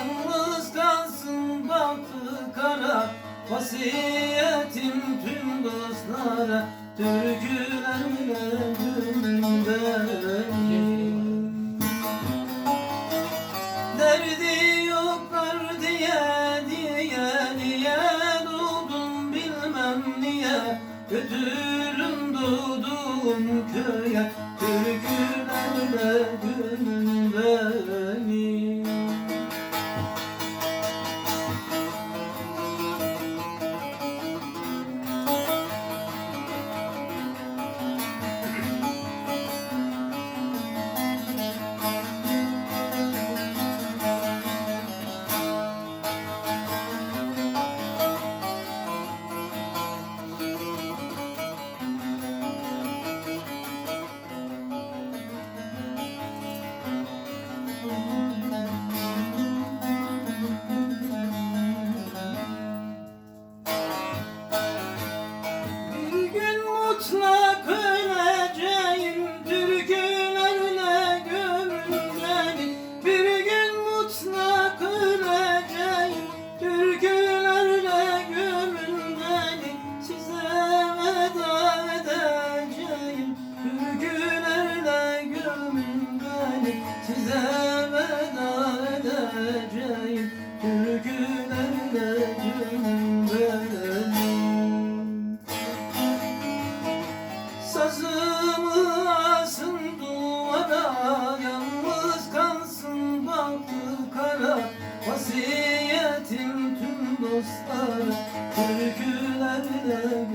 Yalnız kalsın bahtı kara Vasiyetim tüm dostlara Türkülerle cümle Derdi yoklar diye diye niye Doğdum bilmem niye. Götürün doğduğum köye Türkülerle cümle it's not Vasiyetim tüm dostlara Türkülerle